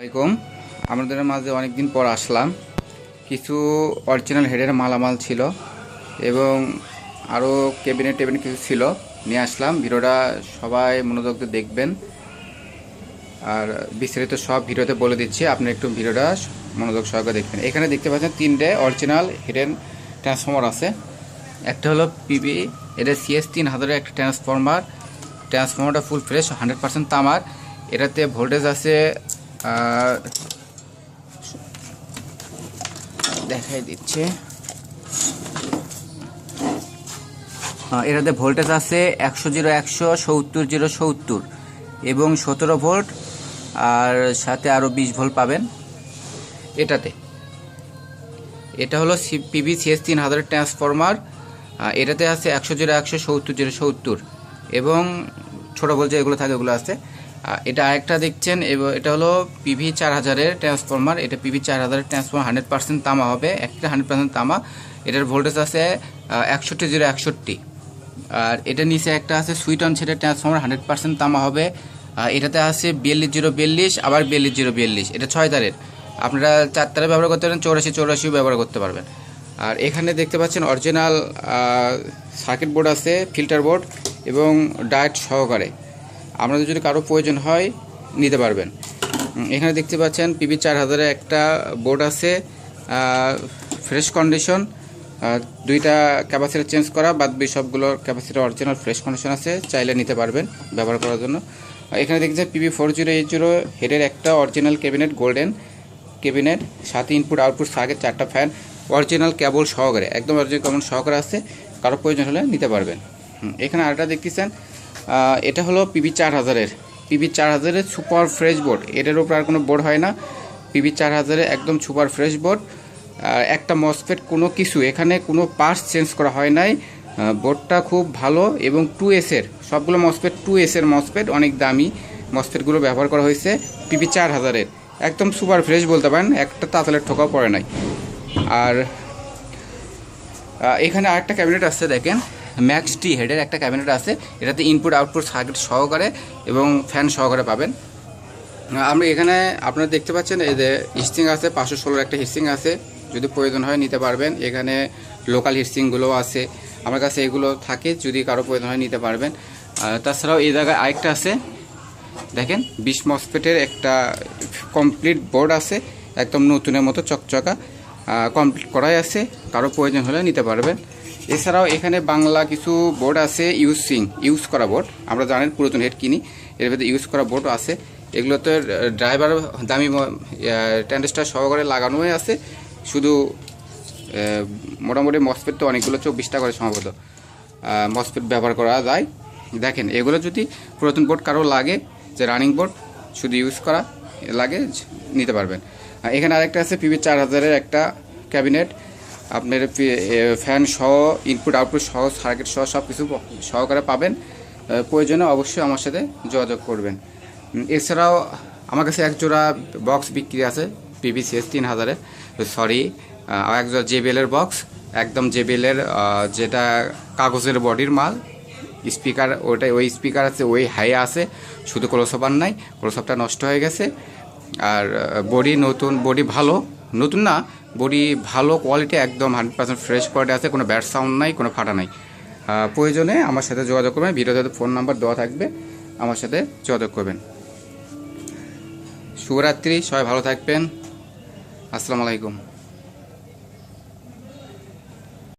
আসসালামাইকুম আমাদের মাঝে অনেক দিন পর আসলাম। কিছু অরিজিনাল হেডের মালামাল ছিল এবং আরও কেবিনেট টেবিনেট কিছু ছিল। নিয়ে আসলাম। ভিডিওটা সবাই মনোযোগ দেখবেন। আর বিস্তারিত সব ভিডিওতে বলে দিচ্ছি আপনি একটু ভিডিওটা মনোযোগ সহকারে দেখবেন। এখানে দেখতে পাচ্ছেন তিনটে অরিজিনাল হেডেন ট্রান্সফর্মার আছে। একটা হলো পিবি এটা সিএস তিন হাজারের একটা ট্রান্সফর্মার ট্রান্সফর্মারটা ফুল ফ্রেশ হান্ড্রেড পার্সেন্ট তামার। এটাতে ভোল্টেজ আছে দেখাই দিচ্ছে। এটাতে ভোল্টেজ আছে একশো জিরো একশো, সত্তর জিরো সত্তর। এবং সতেরো ভোল্ট আর সাথে আরও বিশ ভোল্ট পাবেন এটাতে। এটা হলো পিবি সিএস তিন হাজারের ট্রান্সফরমার এটাতে আছে একশো জিরো একশো, সত্তর জিরো সত্তর। এবং ছোটো বলছে এগুলো থাকে এগুলো আছে। এটা আরেকটা দেখছেন এবং এটা হলো পিভি চার হাজারের ট্রান্সফর্মার এটা পিভি চার হাজারের ট্রান্সফর্মার হান্ড্রেড পার্সেন্ট তামা হবে, একটা হান্ড্রেড পার্সেন্ট তামা, এটার ভোল্টেজ আছে একষট্টি জিরো একষট্টি। আর এটা নিচে একটা আছে সুইট অন সেটের ট্রান্সফর্মার হান্ড্রেড পার্সেন্ট তামা হবে এটাতে আছে বিয়াল্লিশ জিরো বিয়াল্লিশ, আবার বিয়াল্লিশ জিরো বিয়াল্লিশ, এটা ছয় তারের। আপনারা চার তারে ব্যবহার করতে পারেন, চৌরাশি, চৌরাশিও ব্যবহার করতে পারবেন। আর এখানে দেখতে পাচ্ছেন অরিজিনাল সার্কিট বোর্ড আছে ফিল্টার বোর্ড এবং ডায়েট সহকারে। আপনাদের যদি কারও প্রয়োজন হয়, নিতে পারবেন। এখানে দেখতে পাচ্ছেন পিবি চার হাজারের একটা বোর্ড আছে ফ্রেশ কন্ডিশন দুইটা ক্যাপাসিটি চেঞ্জ করা, বাদ বাকি সবগুলোর ক্যাপাসিটি অরিজিনাল ফ্রেশ কন্ডিশন আছে, চাইলে নিতে পারবেন ব্যবহার করার জন্য। এখানে দেখছেন PB four zero eight zero হেডের একটা অরিজিনাল ক্যাবিনেট, গোল্ডেন ক্যাবিনেট, সাথে ইনপুট আউটপুট সার্কিট চারটা ফ্যান অরিজিনাল কেবল সহকারে, একদম অরিজিনাল কেবল সহকারে আছে, কারও প্রয়োজন হলে নিতে পারবেন। এখানে আরেকটা দেখতেছেন এটা হলো পিবি চার হাজারের। পিবি চার হাজারের সুপার ফ্রেশ বোর্ড এটার উপর আর কোনো বোর্ড হয় না। পিবি চার হাজারের একদম সুপার ফ্রেশ বোর্ড একটা মসফেট কোনো কিছু, এখানে কোনো পার্টস চেঞ্জ করা হয় নাই। বোর্ডটা খুব ভালো এবং টু এসের সবগুলো মসফেট টু এসের মসফেট অনেক দামি মসফেটগুলো ব্যবহার করা হয়েছে পিবি চার হাজারের। একদম সুপার ফ্রেশ বলতে পারেন, একটা তাতালের ঠোকাও পড়ে নাই। আর এখানে আরেকটা ক্যাবিনেট আছে দেখেন। ম্যাক্স টি হেডের একটা ক্যাবিনেট আছে, এটাতে ইনপুট আউটপুট সার্কিট সহকারে এবং ফ্যান সহকারে পাবেন। আমরা এখানে আপনারা দেখতে পাচ্ছেন, এই যে হিস্টিং আছে, পাঁচশো ষোলোর একটা হিস্টিং আছে। যদি প্রয়োজন হয় নিতে পারবেন। এখানে লোকাল হিস্টিংগুলো আছে। আমার কাছে এগুলো থাকে, যদি কারও প্রয়োজন হয় নিতে পারবেন। তাছাড়াও এই জায়গায় আরেকটা আছে। দেখেন, বিশ মসফেটের একটা কমপ্লিট বোর্ড আছে, একদম নতুনের মতো চকচকা কমপ্লিট করাই আছে। কারও প্রয়োজন হলে নিতে পারবেন। এছাড়াও এখানে বাংলা কিছু বোর্ড আছে, ইউজিং ইউজ করা বোর্ড। আমরা জানেন পুরাতন হেড কিনি, এর ভিতরে ইউজ করা বোর্ড আছে। এগুলোতে ড্রাইভার দামি ট্যান্ডেস্টার সহকারে লাগানোই আছে। শুধু মোটামুটি মসপেট তো অনেকগুলো, চব্বিশটা করে সম্ভবত মসপেট ব্যবহার করা যায়। দেখেন, এগুলো যদি পুরাতন বোর্ড কারও লাগে, যে রানিং বোর্ড, শুধু ইউজ করা লাগে, নিতে পারবেন। এখানে আরেকটা আছে পিবি চার হাজারের একটা ক্যাবিনেট। আপনার ফ্যান সহ ইনপুট আউটপুট সহ সার্কিট সহ সব কিছু সহকারে পাবেন। প্রয়োজনে অবশ্যই আমার সাথে যোগাযোগ করবেন। এছাড়াও আমার কাছে এক জোড়া বক্স বিক্রি আছে পিবিসিএস তিন হাজারের সরি এক জোড়া জেবিএলের বক্স একদম জেবিএলের যেটা কাগজের বডির মাল। স্পিকার ওটাই ওই স্পিকার আছে, ওই হাই আছে, শুধু ক্লোসঅপার নাই ক্লোসঅপটা নষ্ট হয়ে গেছে। আর বডি নতুন বডি ভালো, নতুন না বডি ভালো কোয়ালিটি একদম হান্ড্রেড পার্সেন্ট ফ্রেশ কোয়ালিটি আছে, কোনো ব্যাড সাউন্ড নাই, কোনো ফাটা নাই। প্রয়োজনে আমার সাথে যোগাযোগ করবেন, ভিডিওতে ফোন নাম্বার দেওয়া থাকবে, আমার সাথে যোগাযোগ করবেন। শুভরাত্রি, সবাই ভালো থাকবেন। আসসালামু আলাইকুম।